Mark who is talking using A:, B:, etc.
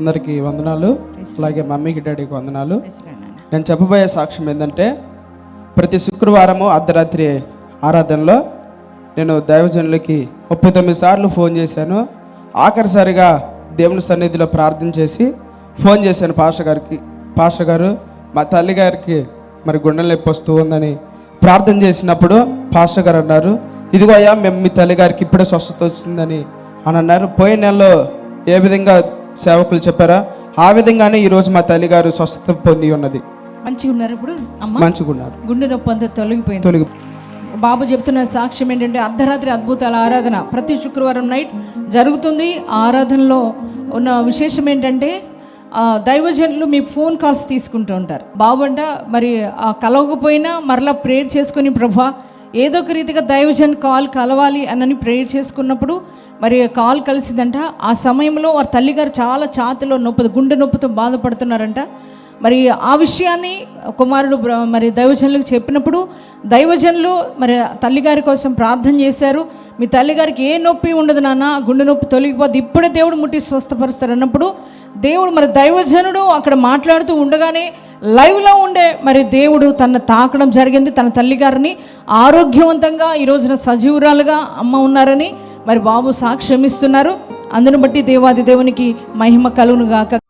A: అందరికీ వందనాలు. అలాగే మమ్మీకి డాడీకి వందనాలు. నేను చెప్పబోయే సాక్ష్యం ఏంటంటే ప్రతి శుక్రవారము అర్ధరాత్రి ఆరాధనలో నేను దైవజనులకి ముప్పై తొమ్మిది సార్లు ఫోన్ చేశాను. ఆఖరిసారిగా దేవుని సన్నిధిలో ప్రార్థన చేసి ఫోన్ చేశాను పాష గారికి పాష గారు మా తల్లి గారికి మరి గుండె నొప్పి వస్తూ ఉందని. ప్రార్థన చేసినప్పుడు పాష గారు అన్నారు ఇదిగో అయ్యా మేము మీ తల్లి గారికి ఇప్పుడే స్వస్థత వచ్చిందని అని అన్నారు. పోయిన నెలలో ఏ విధంగా సేవకులు చెప్పారా? ఆ విధంగానే ఈరోజు మా తల్లి గారు స్వస్థత పొంది ఉన్నది.
B: మంచిగా ఉన్నారు ఇప్పుడు?
A: మంచిగా ఉన్నారు.
B: గుండె నొప్పి అంతా తొలగిపోయింది.
A: తొలగి
B: బాబు చెప్తున్న సాక్ష్యం ఏంటంటే అర్ధరాత్రి అద్భుతాల ఆరాధన. ప్రతి శుక్రవారం నైట్ జరుగుతుంది. ఆ ఆరాధనలో ఉన్న విశేషం ఏంటంటే దైవజనులు మీ ఫోన్ కాల్స్ తీసుకుంటూ ఉంటారు. బాబంట మరి ఆ కలవకపోయినా మరలా ప్రేయర్ చేసుకుని ప్రభా ఏదో ఒక రీతిగా దైవజన్ కాల్ కలవాలి అనని ప్రేయర్ చేసుకున్నప్పుడు మరి కాల్ కలిసిందంట. ఆ సమయంలో వారి తల్లిగారు చాలా ఛాతిలో నొప్పి గుండె నొప్పితో బాధపడుతున్నారంట. మరి ఆ విషయాన్ని కుమారుడు మరి దైవజనులకు చెప్పినప్పుడు దైవజనులు మరి తల్లిగారి కోసం ప్రార్థన చేశారు. మీ తల్లిగారికి ఏ నొప్పి ఉండదు నాన్న గుండె నొప్పి తొలగిపోద్ది ఇప్పుడే దేవుడు ముట్టి స్వస్థపరుస్తారు అన్నప్పుడు దేవుడు మరి దైవజనుడు అక్కడ మాట్లాడుతూ ఉండగానే లైవ్లో ఉండే మరి దేవుడు తన తాకడం జరిగింది. తన తల్లిగారిని ఆరోగ్యవంతంగా ఈ రోజున సజీవురాలుగా అమ్మ ఉన్నారని మరి బాబు సాక్ష్యం ఇస్తున్నారు అందును బట్టి దేవాది దేవునికి మహిమ కలుగును గాక